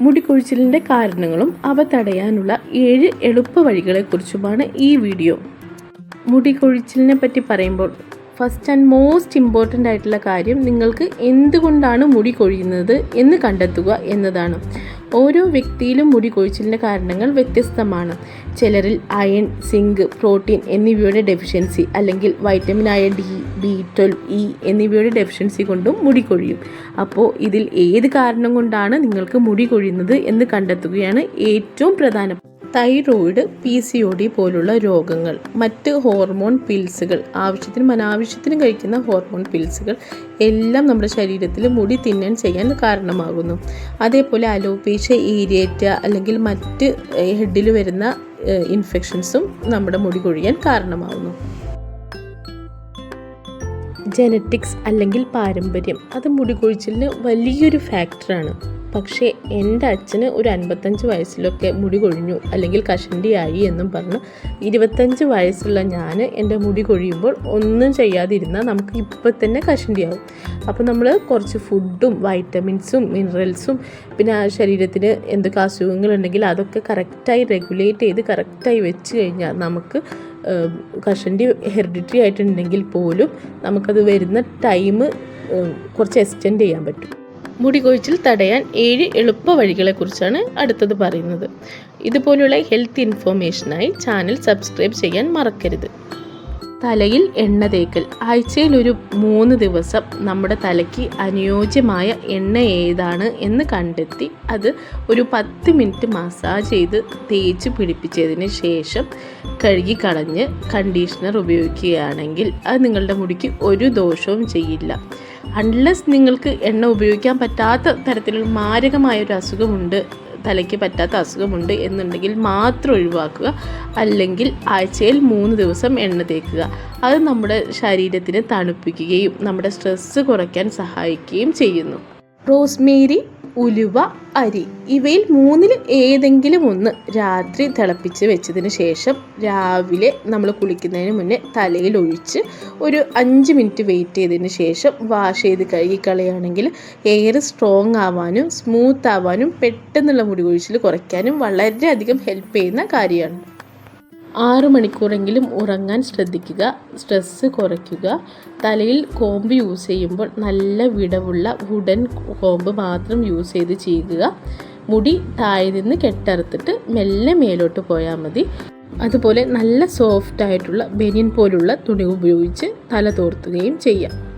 മുടി കൊഴിച്ചിലിന്റെ കാരണങ്ങളും അവ തടയാനുള്ള ഏഴ് എളുപ്പ വഴികളെക്കുറിച്ചുമാണ് ഈ വീഡിയോ. മുടി കൊഴിച്ചിലിനെ പറ്റി പറയുമ്പോൾ ഫസ്റ്റ് ആൻഡ് മോസ്റ്റ് ഇമ്പോർട്ടന്റ് ആയിട്ടുള്ള കാര്യം നിങ്ങൾക്ക് എന്തുകൊണ്ടാണ് മുടി കൊഴിയുന്നത് എന്ന് കണ്ടെത്തുക എന്നതാണ്. ഓരോ വ്യക്തിയിലും മുടി കൊഴിച്ചിലിന്റെ കാരണങ്ങൾ വ്യത്യസ്തമാണ്. ചിലരിൽ അയൺ സിങ്ക് പ്രോട്ടീൻ എന്നിവയുടെ ഡെഫിഷ്യൻസി അല്ലെങ്കിൽ വൈറ്റമിനായ ഡി ബി ട്വൽവ് ഇ എന്നിവയുടെ ഡെഫിഷ്യൻസി കൊണ്ടും മുടി കൊഴിയും അപ്പോൾ ഇതിൽ ഏത് കാരണം കൊണ്ടാണ് നിങ്ങൾക്ക് മുടി കൊഴിയുന്നത് എന്ന് കണ്ടെത്തുകയാണ് ഏറ്റവും പ്രധാനം. Thyroid P C O D പോലുള്ള രോഗങ്ങൾ മറ്റ് ഹോർമോൺ പിൽസുകൾ ആവശ്യത്തിനും അനാവശ്യത്തിനും കഴിക്കുന്ന ഹോർമോൺ പിൽസുകൾ എല്ലാം നമ്മുടെ ശരീരത്തിൽ മുടി തിന്നാൻ ചെയ്യാൻ കാരണമാകുന്നു. അതേപോലെ അലോപേഷ്യ ഏരിയേറ്റ അല്ലെങ്കിൽ മറ്റ് ഹെഡിൽ വരുന്ന ഇൻഫെക്ഷൻസും നമ്മുടെ മുടി കൊഴിയാൻ കാരണമാകുന്നു ജനറ്റിക്സ് അല്ലെങ്കിൽ പാരമ്പര്യം. അത് മുടി കൊഴിച്ചിലിന് വലിയൊരു ഫാക്ടറാണ്. പക്ഷേ എന്റെ അച്ഛന് ഒരു അൻപത്തഞ്ച് വയസ്സിലൊക്കെ മുടി കൊഴിഞ്ഞു അല്ലെങ്കിൽ കഷണ്ടിയായി എന്നും പറഞ്ഞ് ഇരുപത്തഞ്ച് വയസ്സുള്ള ഞാൻ എന്റെ മുടി കൊഴിയുമ്പോൾ ഒന്നും ചെയ്യാതിരുന്നാൽ നമുക്ക് ഇപ്പം തന്നെ കഷണ്ടിയാവും. അപ്പോൾ നമ്മൾ കുറച്ച് ഫുഡും വൈറ്റമിൻസും മിനറൽസും പിന്നെ ആ ശരീരത്തിന് എന്തൊക്കെ അസുഖങ്ങളുണ്ടെങ്കിൽ അതൊക്കെ കറക്റ്റായി റെഗുലേറ്റ് ചെയ്ത് കറക്റ്റായി വെച്ച് കഴിഞ്ഞാൽ നമുക്ക് കഷണ്ടി ഹെറിഡിറ്ററി ആയിട്ടുണ്ടെങ്കിൽ പോലും നമുക്കത് വരുന്ന ടൈം കുറച്ച് എക്സ്റ്റെൻഡ് ചെയ്യാൻ പറ്റും. മുടി കൊഴിച്ചിൽ തടയാൻ ഏഴ് എളുപ്പ വഴികളെക്കുറിച്ചാണ് അടുത്തത് പറയുന്നത്. ഇതുപോലുള്ള ഹെൽത്ത് ഇൻഫോർമേഷനായി ചാനൽ സബ്സ്ക്രൈബ് ചെയ്യാൻ മറക്കരുത്. തലയിൽ എണ്ണ തേക്കൽ. ആഴ്ചയിൽ ഒരു മൂന്ന് ദിവസം നമ്മുടെ തലയ്ക്ക് അനുയോജ്യമായ എണ്ണ ഏതാണ് എന്ന് കണ്ടെത്തി അത് ഒരു പത്ത് മിനിറ്റ് മസാജ് ചെയ്ത് തേച്ച് പിടിപ്പിച്ചതിന് ശേഷം കഴുകി കളഞ്ഞ് കണ്ടീഷണർ ഉപയോഗിക്കുകയാണെങ്കിൽ അത് നിങ്ങളുടെ മുടിക്ക് ഒരു ദോഷവും ചെയ്യില്ല. അൺലെസ് നിങ്ങൾക്ക് എണ്ണ ഉപയോഗിക്കാൻ പറ്റാത്ത തരത്തിലുള്ള മാരകമായ ഒരു അസുഖമുണ്ട് തലയ്ക്ക് പറ്റാത്ത അസുഖമുണ്ട് എന്നുണ്ടെങ്കിൽ മാത്രം ഒഴിവാക്കുക. അല്ലെങ്കിൽ ആഴ്ചയിൽ മൂന്ന് ദിവസം എണ്ണ തേക്കുക. അത് നമ്മുടെ ശരീരത്തിന് തണുപ്പിക്കുകയും നമ്മുടെ സ്ട്രെസ്സ് കുറയ്ക്കാൻ സഹായിക്കുകയും ചെയ്യുന്നു. റോസ്മേരി ഉലുവ അരി. ഇവയിൽ മൂന്നിൽ ഏതെങ്കിലും ഒന്ന് രാത്രി തിളപ്പിച്ച് വെച്ചതിന് ശേഷം രാവിലെ നമ്മൾ കുളിക്കുന്നതിന് മുന്നേ തലയിൽ ഒഴിച്ച് ഒരു അഞ്ച് മിനിറ്റ് വെയിറ്റ് ചെയ്തതിന് ശേഷം വാഷ് ചെയ്ത് കഴുകിക്കളയുകയാണെങ്കിൽ ഹെയർ സ്ട്രോങ് ആവാനും സ്മൂത്ത് ആവാനും പെട്ടെന്നുള്ള മുടി കൊഴിച്ചിൽ കുറയ്ക്കാനും വളരെയധികം ഹെൽപ്പ് ചെയ്യുന്ന കാര്യമാണ്. ആറ് മണിക്കൂറെങ്കിലും ഉറങ്ങാൻ ശ്രദ്ധിക്കുക സ്ട്രെസ്സ് കുറയ്ക്കുക. തലയിൽ കോമ്പ് യൂസ് ചെയ്യുമ്പോൾ നല്ല വിടവുള്ള വുഡൻ കോമ്പ് മാത്രം യൂസ് ചെയ്ത് ചെയ്യുക. മുടി താഴെ നിന്ന് കെട്ടറുത്തിട്ട് മെല്ലെ മേലോട്ട് പോയാൽ മതി. അതുപോലെ നല്ല സോഫ്റ്റ് ആയിട്ടുള്ള ബനിയൻ പോലുള്ള തുണി ഉപയോഗിച്ച് തല തോർത്തുകയും ചെയ്യാം.